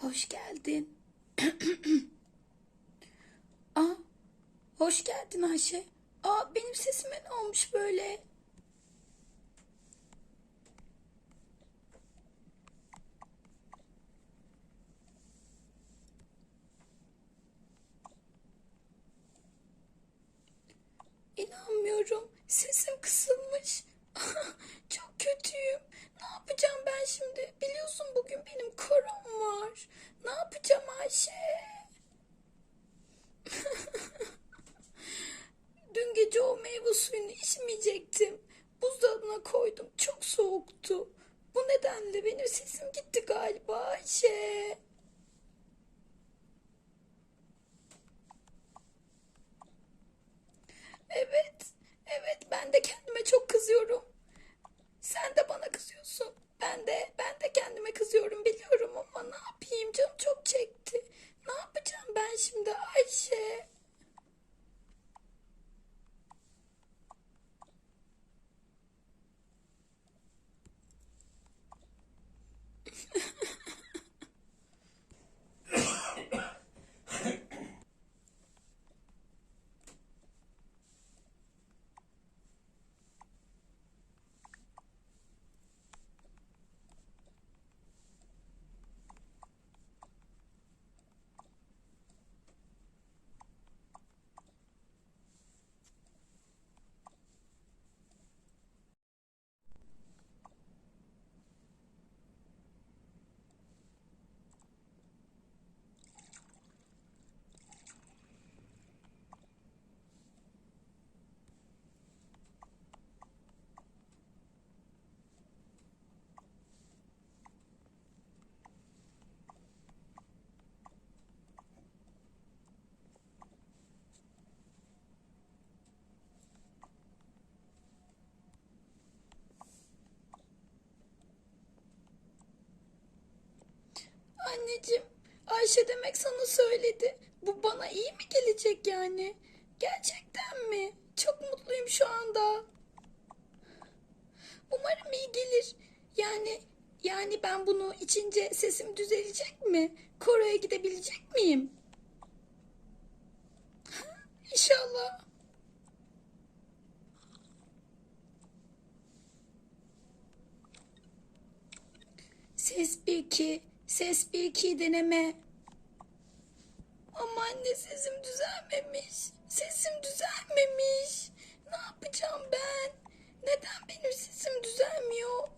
Hoş geldin. Aa, hoş geldin Ayşe. Aa, benim sesime ne olmuş böyle? İnanmıyorum. Sesim kısılmış. Çok kötüyüm. Ne yapacağım ben şimdi? Biliyorsun bugün benim korom var. Ne yapacağım Ayşe? Dün gece o meyve suyunu içmeyecektim. Buzdolabına koydum. Çok soğuktu. Bu nedenle benim sesim gitti galiba Ayşe. Evet, evet ben de kendime çok kızıyorum. Sen de kızıyorsun. Ben de, ben de kendime kızıyorum biliyorum ama ne yapayım canım çok çekti. Ne yapacağım ben şimdi Ayşe? Anneciğim, Ayşe demek sana söyledi. Bu bana iyi mi gelecek yani? Gerçekten mi? Çok mutluyum şu anda. Umarım iyi gelir. Yani yani ben bunu içince sesim düzelecek mi? Koro'ya gidebilecek miyim? İnşallah. Ses bir iki, ses bir iki deneme. Ama anne sesim düzelmemiş. Sesim düzelmemiş. Ne yapacağım ben? Neden benim sesim düzelmiyor?